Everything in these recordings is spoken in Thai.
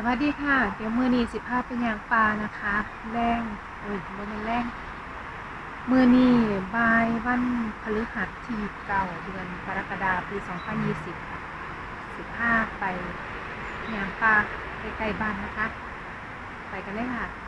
สวัสดีค่ะ เดี๋ยวมือนี้สิภาพเป็นอย่างปลานะคะแรงโอ้ยบ่แมันแรงมือนี้บายวันพฤหัสที่เก่าเดือนกรกฎาปี 2020 ค่ะสิภาพไปอย่างปลาใกล้ๆบ้านนะคะ ไปกันเลยค่ะ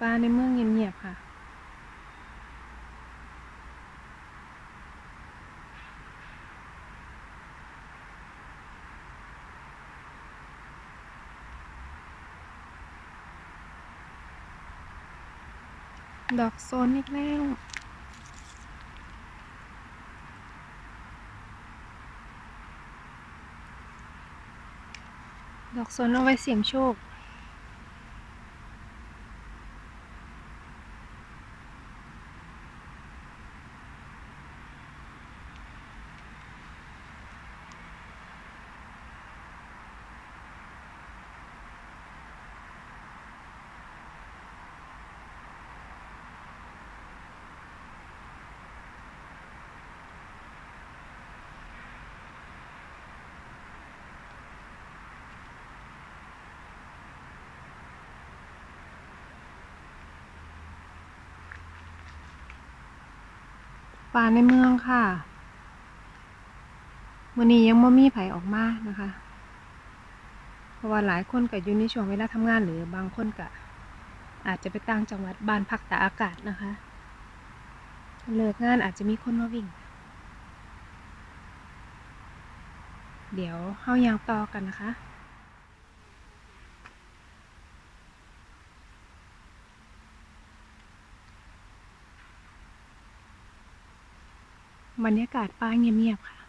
ปลาในเมืองเงียบๆค่ะ ดอกโซนอีกแล้วดอกโซนเอาไว้เสี่ยงโชค ปลาในเมืองค่ะวันนี้ยังไม่มีไผออกมานะคะ เพราะว่าหลายคนก็อยู่ในช่วงเวลาทำงานหรือบางคนก็อาจจะไปต่างจังหวัดบ้านพักตากอากาศนะคะ เลิกงานอาจจะมีคนมาวิ่ง เดี๋ยวเฮายางต่อกันนะคะ บรรยากาศป้าเงียบๆค่ะ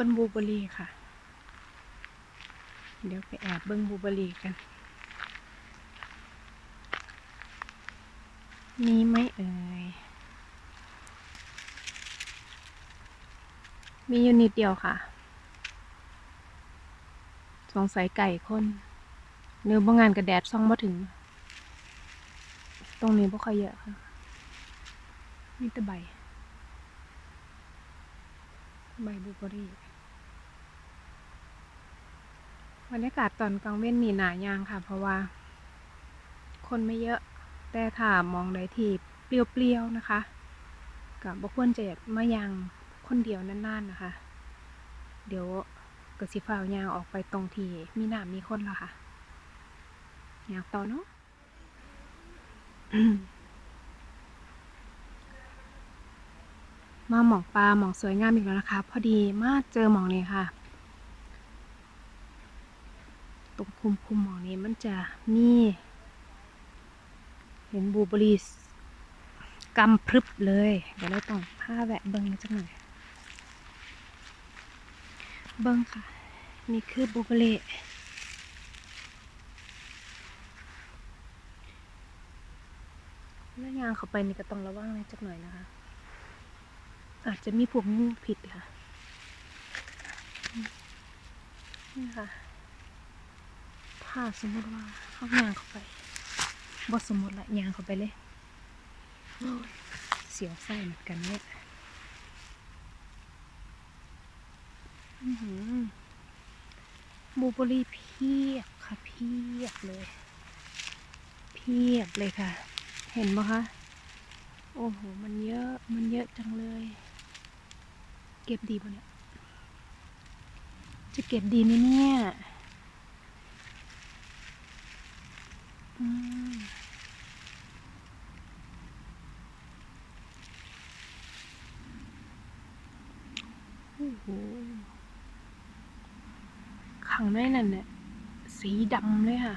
ต้นบูเบอรี่ค่ะ เดี๋ยวไปแอบเบิ้งบูเบอรี่กัน มีไหมเอ่ย มีอยู่นิดเดียวค่ะ สงสัยไก่คนเนื้อบางงานกับแดดซ่องมาถึง ตรงนี้บ่ค่อยเยอะค่ะ มีแต่ใบใบบูเบอร์รี่ บรรยากาศตอนกลางเว้นนี่หนายางค่ะ เพราะว่า คนไม่เยอะ แต่ถ้ามองได้ที่เปลี่ยวๆนะคะกับบควรจะมายางคนเดียวนานๆนะคะ เดี๋ยวกสิฟ้าวยางออกไปตรงที่มีหน้ำมีคนแล้วค่ะยางต่อเนาะมาหมองปลาหมองสวยงามอีกแล้วนะคะ พอดีมาเจอหมองนี้ค่ะ ตรง คุมคุมหมองนี้มันจะมีเห็นบูเบอรี่กำพรึบเลย เดี๋ยวเราต้องผ้าแวะเบิ้งจักหน่อยเบิ้งค่ะ นี่คือบูเบอร์รี่แล้วยางเข้าไปนี่ก็ต้องระวังเลยจักหน่อยนะคะ อาจจะมีพวกงูผิดค่ะ นี่ค่ะ ถ้าสมมติว่าเขายางเข้าไปบอสมมติละยางเข้าไปเลย เสียวไส้เหมือนกันเนี่ยบูเบอร์รี่เพียบค่ะเพียบเลย เพียบเลยค่ะ เห็นไหมคะ โอ้โห มันเยอะ มันเยอะจังเลย เก็บดีปะเนี่ย จะเก็บดีไหมเนี่ยอืมโอ้โห ขังในนั่นเนี่ยสีดำเลยค่ะ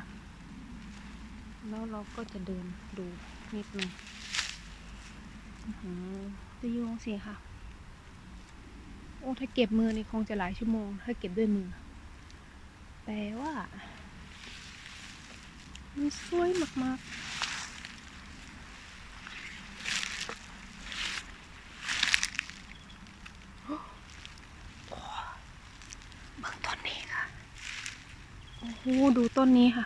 แล้วเราก็จะเดินดูนิดนึงอื้อหือจะโยงสิค่ะ โอ้ ถ้าเก็บมือนี่คงจะหลายชั่วโมง ถ้าเก็บด้วยมือแต่ว่า มันสวยมากๆเบิ่งต้นนี้ค่ะโอ้โหดูต้นนี้ค่ะ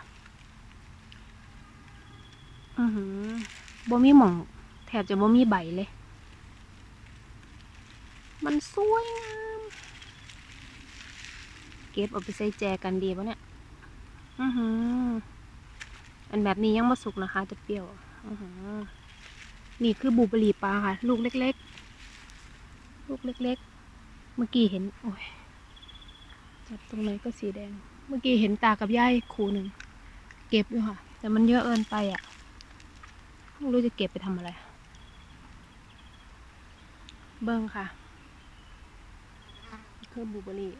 อือหือบ่มีหม่องแทบจะบ่มีใบเลย มันสวยงาม เก็บเอาไปใส่แจกันดีปะเนี่ย อือหือ อันแบบนี้ยังมาสุกนะคะ จะเปรี้ยวนี่คือบูเบอรี่ปลาค่ะ ลูกเล็กๆ ลูกเล็ก ๆ เมื่อกี้เห็น โอ้ยจับตรงไหนก็สีแดง เมื่อกี้เห็นตากับยายคู่หนึ่ง เก็บอยู่ค่ะ แต่มันเยอะเกินไปอะไม่รู้จะเก็บไปทำอะไร เบิ้งค่ะคือบูเบอรี่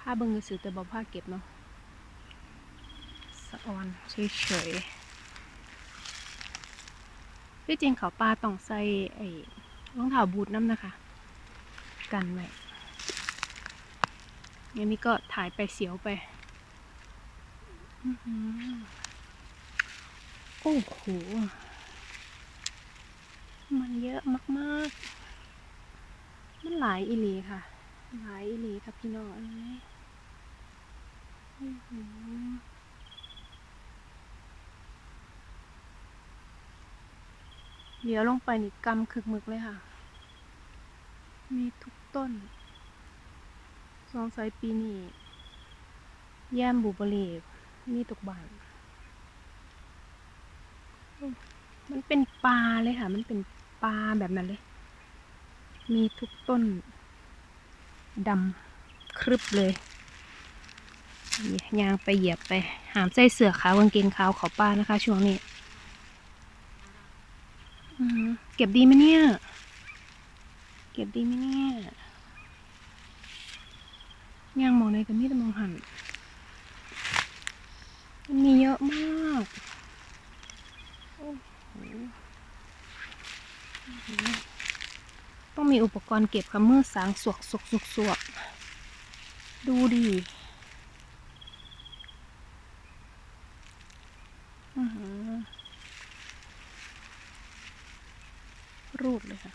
ผ้าเบิ้งก็สือแต่บอกผ้าเก็บเนาะ สะออนเฉยๆที่จริงเขาปลาต้องใส่ไอ้รองเท้าบูทน้ำนะคะ กันไว้งั้นนี่ก็ถ่ายไปเสียวไปอือหือโอ้โห มันเยอะมากๆ มันหลายอีหลีค่ะ หลายอีหลีครับพี่น้องเอ้ยอื้อหือ เดี๋ยวลงไปนี่กำคึกมึกเลยค่ะ มีทุกต้น สงสัยปีนี้แย่มบลูเบอร์รี่มีตกบานมันเป็นปลาเลยค่ะ มันเป็นปลาแบบนั้นเลย มีทุกต้นดำครึบเลยยางไปเหยียบไป หามใส่เสือขาวกางเกงขาวเขาป้านะคะ ช่วงนี้ เก็บดีไหมเนี่ย เก็บดีไหมเนี่ยยางมองในกับมีแต่มองหันมันมีเยอะมากโอ้โหต้องมีอุปกรณ์เก็บค่ะเมื่อสางสวกสวกสวกสวกดูดิอื้อหือรูปเลยค่ะ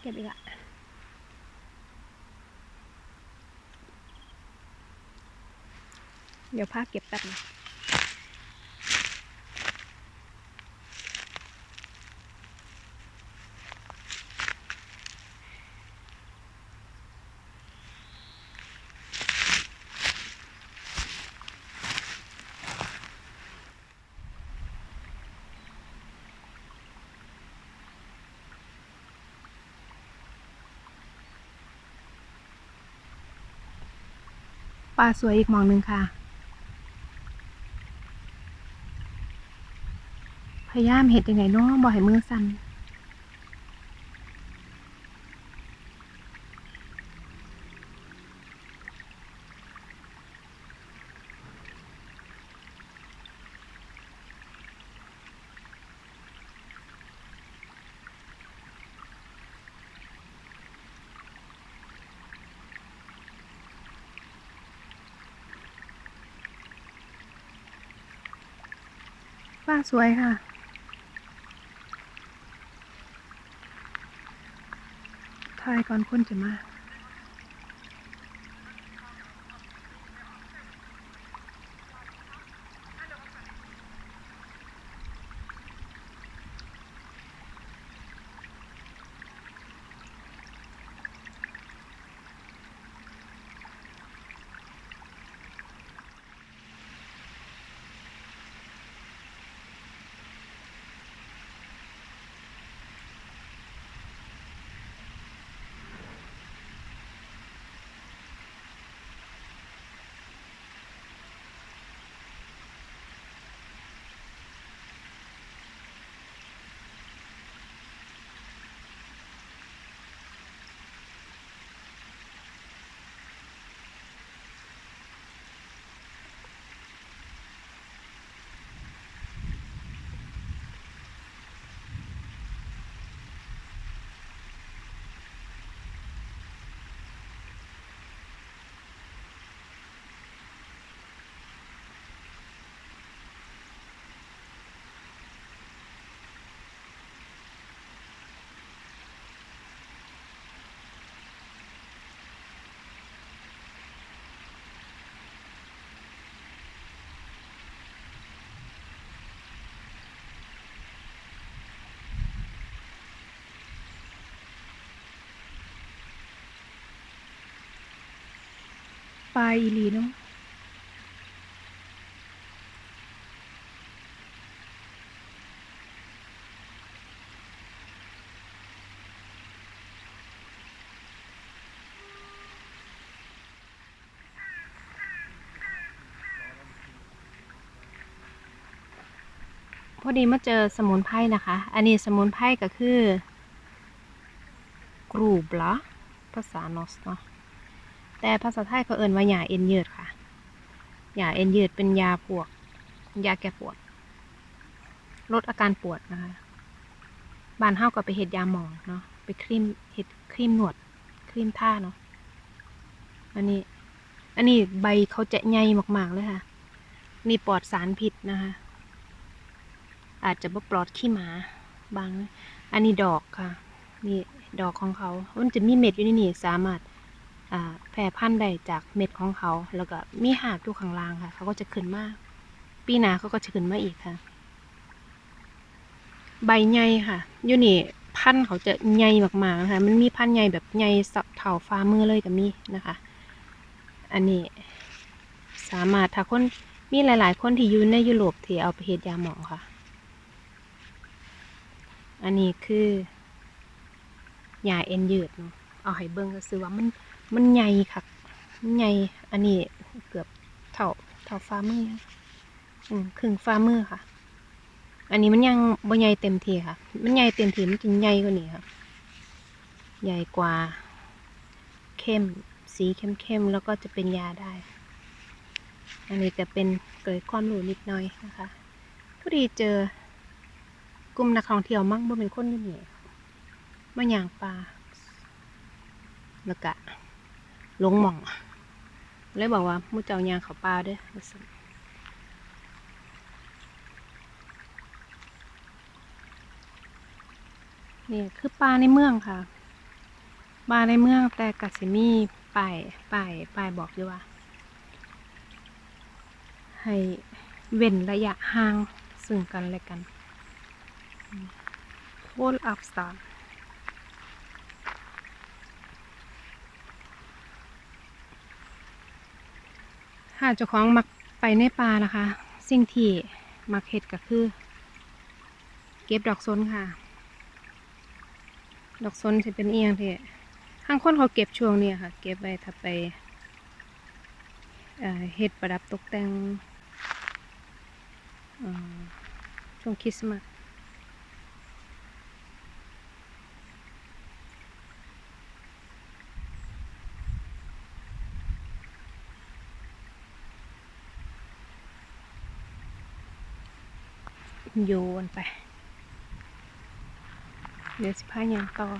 เก็บอีกละ เดี๋ยวพาเก็บแป๊บนึงปลาสวยอีกมองหนึ่งค่ะ พยายามเห็ดยังไงเนาะบ่อยเมือสั่นป้าสวยค่ะายก่อนคนจะมา ปลาอีหลีเนาะพอดีมาเจอสมุนไพรนะคะ อันนี้สมุนไพรก็คือกรูบเหรอภาษานอสเนาะ แต่ภาษาไทยเขาเอ่นว่าหยาเอ็นยืดค่ะหยาเอ็นยืดเป็นยาปวดยาแก้ปวด ลดอาการปวดนะคะบานเฮาก็ไปเห็ดยาหมองเนาะไปครีมเห็ดครีมหนวดครีมท่าเนาะอันนี้ อันนี้ใบเขาจะใหญ่มากๆเลยค่ะ นี่ปลอดสารพิษนะคะ อาจจะบ่ปลอดขี้หมาบาง อันนี้ดอกค่ะ นี่ดอกของเขา มันจะมีเม็ดอยู่ในนี่สามารถ แพร่พันธุ์ได้จากเม็ดของเขา แล้วก็มีหากอยู่ข้างล่างค่ะ เขาก็จะขึ้นมาปีหน้าเขาก็จะขึ้นมาอีกค่ะ ใบใหญ่ค่ะยูนี่พันธุ์เขาจะใหญ่มากๆนะคะมันมีพันธุ์ใหญ่แบบใหญ่สับเท่าฟ้ามือเลยก็มีนะคะ อันนี้สามารถถ้าคนมีหลาย ๆ คนที่อยู่ในยุโรปที่เอาไปเฮ็ดยาหมองค่ะ อันนี้คือยาเอ็นยืดเนาะเอาให้เบิ่งก็คือว่ามัน มันใหญ่ค่ะมันใหญ่อันนี้เกือบเท่าเท่าฝ่ามืออืมครึ่งฝ่ามือค่ะ อันนี้มันยังบ่ใหญ่เต็มทีค่ะ มันใหญ่เต็มทีมันจะใหญ่กว่านี้ค่ะ ใหญ่กว่า เข้ม สีเข้มๆแล้วก็จะเป็นยาได้ อันนี้จะเป็นเกยความรู้นิดหน่อยนะคะพอดีเจอกลุ่มนักท่องเที่ยวมั่งบ่เป็นคนยู่นี่มาย่างปลาแล้วก็ ลงหม่อง เลยบอกว่ามูเจ้ายางเขาปลาด้ว่าซั่นนี่คือปลาในเมืองค่ะ ปลาในเมืองแต่กัสิมีป้ายป้ายป้ายบอกอยู่ว่า ให้เว้นระยะห่างซึ่งกันและกันโ a l up star หากเจ้าของมักไปในป่านะคะ สิ่งที่มักเห็ดก็คือ เก็บดอกซนค่ะ ดอกซนจะเป็นเอียงที่ข้างคนเขาเก็บช่วงนี้ค่ะ เก็บไว้ถ้าไปเห็ดประดับตกแต่งช่วงคริสต์มาส โยนไป เดี๋ยวสิพายังต่อ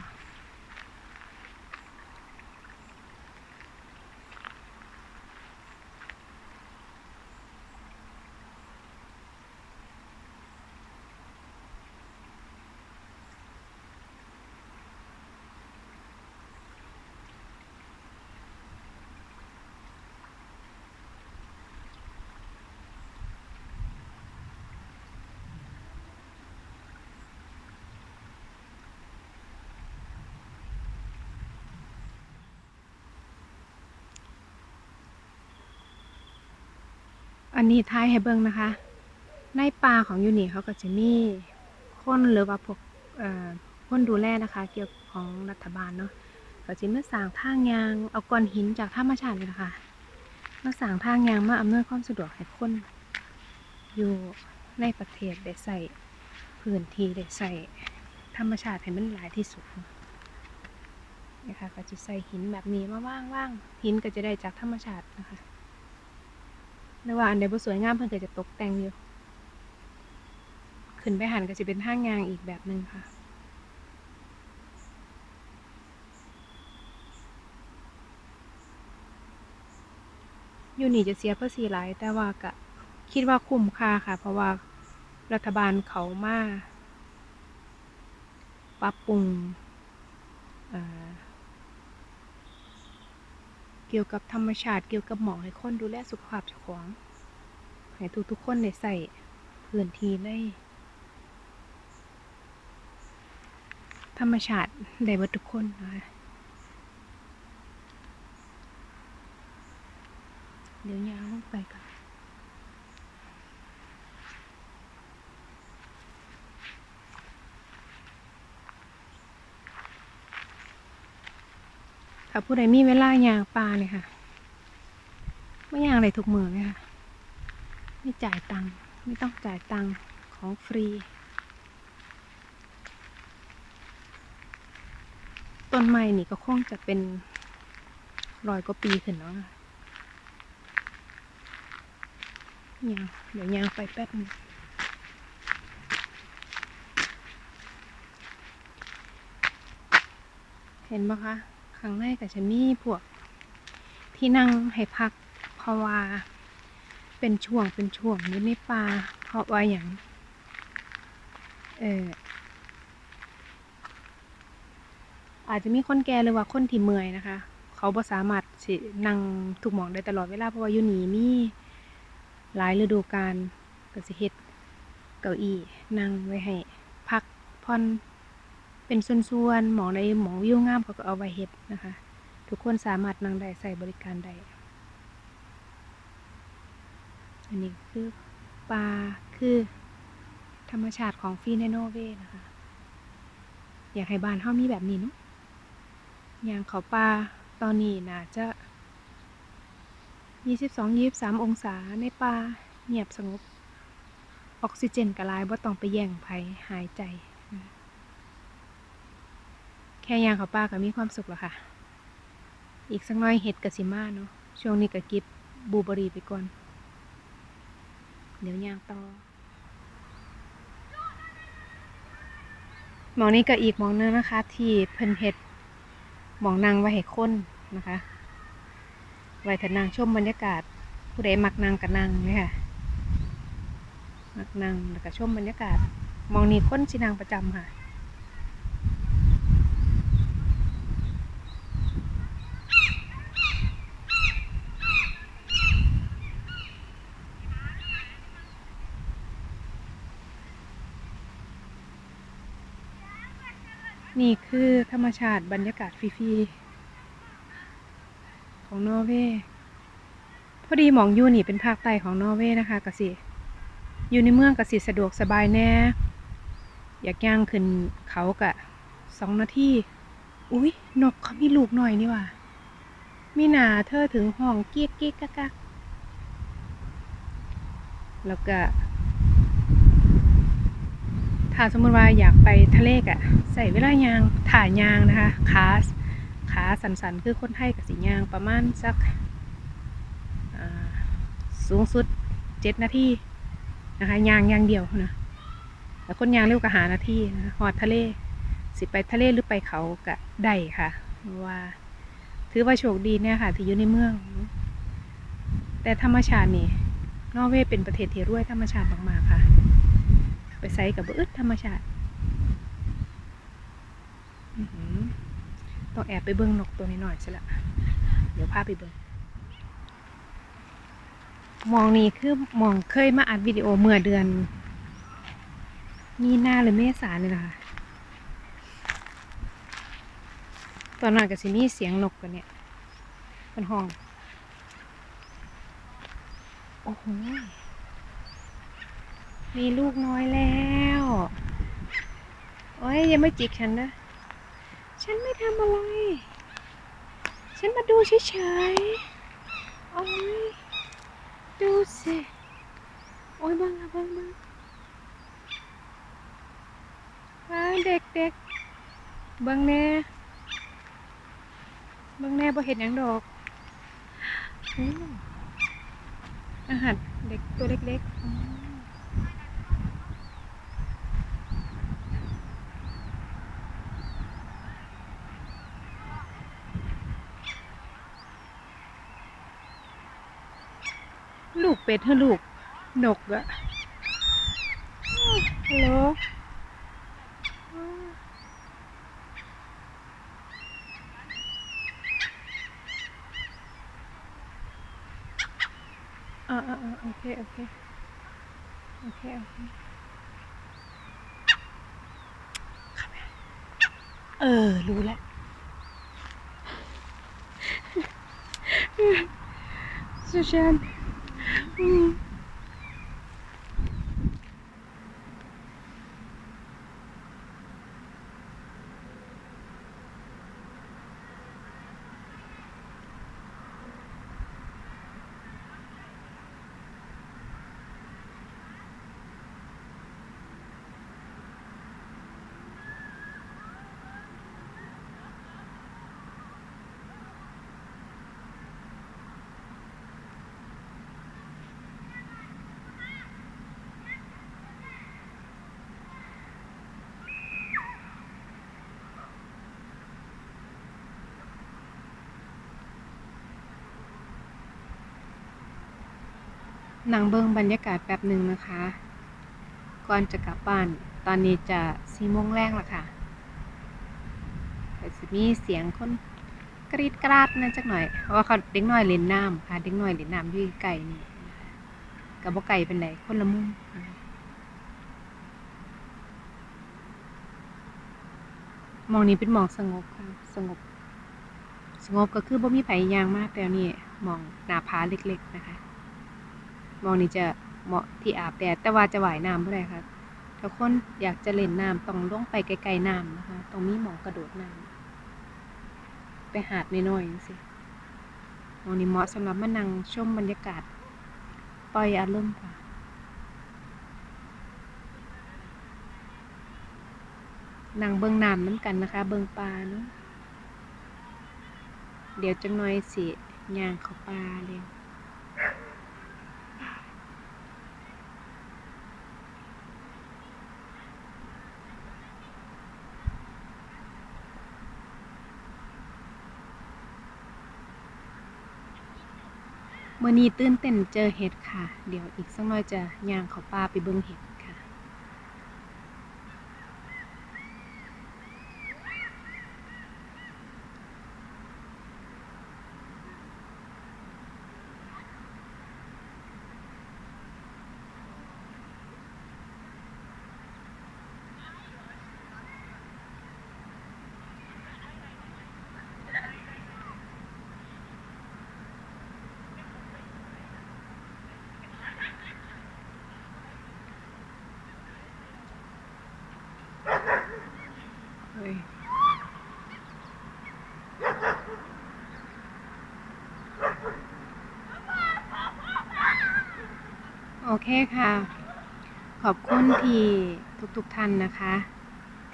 อันนี้ท้ายให้เบิ่งนะคะ ในป่าของยูนี่เขาก็จะมีคนหรือว่าพวกคนดูแลนะคะ เกี่ยวกับของรัฐบาลเนาะก็จะมาสร้างทางยางเอาก้อนหินจากธรรมชาติเลยนะคะมาสร้างทางยางมาอำนวยความสะดวกให้คนอยู่ในประเทศได้ใส่พื้นที่ได้ใส่ธรรมชาติให้มันหลายที่สุดนะคะก็จะใส่หินแบบนี้มาว่างๆหินก็จะได้จากธรรมชาตินะคะ หรือว่าอันใดบ่สวยงามเพิ่นก็จะตกแต่งอยู่ ขึ้นไปหันก็จะเป็นทางยางอีกแบบหนึ่งค่ะ อยู่นี่จะเสียภาษีหลาย แต่ว่าก็คิดว่าคุ้มค่าค่ะ เพราะว่ารัฐบาลเขามาปรับปรุงอ่อเกี่ยวกับธรรมชาติเกี่ยวกับหมองให้คนดูแลสุขภาพเจ้าของให้ทุกๆคนได้ใส่พื้นที่ในธรรมชาติได้เบิดทุกคนนะคะเดี๋ยวยาวลงไปก่อน ถ้าผู้ใดมีเวลายางปลาเลยค่ะไม่ยางอะไรทุกมือเลยค่ะไม่จ่ายตังค์ไม่ต้องจ่ายตังค์ของฟรี ต้นไม้นี่ก็คงจะเป็นรอยกว่าปีขึ้นแล้วนะยางเดี๋ยวยางไปแป๊บนึงเห็นปะคะ ข้างในก็จะมีพวกที่นั่งให้พัก เพราะว่าเป็นช่วงเป็นช่วงอยู่ในป่าเพราะว่าอย่างเอออาจจะมีคนแก่หรือว่าคนที่เมื่อยนะคะ เขาบ่สามารถสินั่งทุกหมองได้ตลอดเวลาเพราะว่าอยู่นี่มีหลายฤดูกาลก็สิเฮ็ดเก้าอี้นั่งไว้ให้พักผ่อน เป็นส่วนๆหมองใดหมองวิวงามเขาก็เอาไว้เฮ็ดนะคะ ทุกคนสามารถนั่งได้ใส่บริการได้อันนี้คือปลาคือธรรมชาติของฟีเนโนเวนะคะ อยากให้บ้านเฮามีแบบนี้เนาะอย่างเขาป่าตอนนี้น่าจะ 22 23 องศาในป่าเงียบสงบ ออกซิเจนกระลายบ่ต้องไปแย่งไผหายใจ แค่ยางเขาป่าก็มีความสุขแล้วค่ะ อีกสักหน้อยเห็ดกะสิมาเนาะ ช่วงนี้ก็กิบบูเบอรี่ไปก่อน เดี๋ยวยางต่อมองนี้ก็อีกมองนึงนะคะ ที่เพิ่นเฮ็ดมองนางไว้ให้คนนะคะไว้ถ้านางชมบรรยากาศ ผู้ใดมักนางกับนางเลยค่ะมักนางแล้วก็ชมบรรยากาศ มองนี้คนสินางประจำค่ะ นี่คือธรรมชาติบรรยากาศฟรีๆของนอร์เวย์พอดีหมองยูนี่เป็นภาคใต้ของนอร์เวย์นะคะกสิอยู่ในเมืองกสิสะดวกสบายแน่ อยากย่างขึ้นเขากะสองนาทีอุ้ยนกเขามีลูกหน่อยนี่ว่ะมีหนาเธอถึงห้องเกียกเกียกกักกักแล้วก็ ถ้าสมมติว่าอยากไปทะเลกะใส่เวลายางถ่ายยางนะคะขาขาสันๆ คือคนไทยกับสียางประมาณสักสูงสุดเจ็ดนาทีนะคะยางยางเดียวนะแต่คนยางเร็วกว่าหานาทีนะหอดทะเลสิไปทะเลหรือไปเขากะได้ค่ะเพราะว่า ถือว่าโชคดีเนี่ยค่ะ ที่อยู่ในเมือง แต่ธรรมชาตินี่นอร์เวย์เป็นประเทศที่รวยธรรมชาติมากๆค่ะ ไปใส่กับอึดธรรมชาติอื้อหือต้องแอบไปเบิ้งนกตัวนี้หน่อยใช่ละเดี๋ยวพาไปเบิ้งมองนี่คือมองเคยมาอัดวิดีโอเมื่อเดือน มีนาหรือเมษาเลยนะคะตอนนั้นก็สิมีเสียงนกกันเนี่ยเป็นห้อง โอ้โห มีลูกน้อยแล้วโอ้ยยังไม่จิกฉันนะ ฉันไม่ทำอะไร ฉันมาดูเฉยๆโอ้ยดูสิโอ้ยบังละเบังบังว้ายเด็กเด็กๆเบังแน่เบังแน่บ่เห็นหยังดอกอู้อาหารเด็กตัวเล็กๆ ลูกเป็ดเธอลูกนกอะฮัลโหลอ่าอ่าอ่าโอเค โอเค โอเค โอเค เออ รู้แล้วสุชันอื ม นั่งเบิ่งบรรยากาศแป๊บหนึ่งนะคะ ก่อนจะกลับบ้าน ตอนนี้จะสี่โมงแรงและค่ะจะมีเสียงคนกรีดกราดนั่นจักหน่อย เพราะว่าเขาเด็กน้อยเล่นน้ำค่ะ เด็กน้อยเล่นน้ำอยู่ไกลนี่กับบ่ไก่เป็นไหนคนละมุมนะคะมองนี้เป็นมองสงบค่ะ สงบ สงบก็คือบ่มีไผ่ยางมากแล้วนี่มองหน้าผาเล็ก ๆ นะคะ มองนี่จะเหมาะที่อาบแดดแต่ว่าจะว่ายน้ำบ่อได้ค่ะถ้าคนอยากจะเล่นน้ำต้องลงไปไกลๆน้ำนะคะต้องมีหมองกระโดดน้ำไปหาดน้อยๆจังซี่มองนี่เหมาะสำหรับมานั่งชมบรรยากาศปล่อยอารมณ์ค่ะนั่งเบิ่งน้ำน้ำกันนะคะ เบิ่งปลาเนาะเดี๋ยวจังหน่อยสิย่างเขาปลาเลย มื่อนี้ตื่นเต้นเจอเห็ดค่ะ เดี๋ยวอีกสักหน่อยจะย่างเขาป่าไปเบิ่งเห็ดค่ะ เฮ้ยโอ เคค่ะ ขอบคุณที่ทุกๆทท่านนะคะ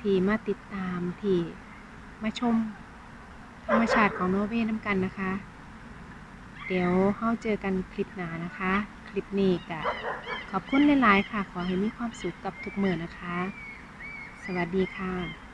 ที่มาติดตามที่มาชมธรรมชาติของโนเวย์น้ำกันนะคะ เดี๋ยวเฮาเจอกันคลิปหน้านะคะ คลิปนี้ก็ขอบคุณหลายๆค่ะ ขอให้มีความสุขกับทุกเมื่อนะคะ สวัสดีค่ะ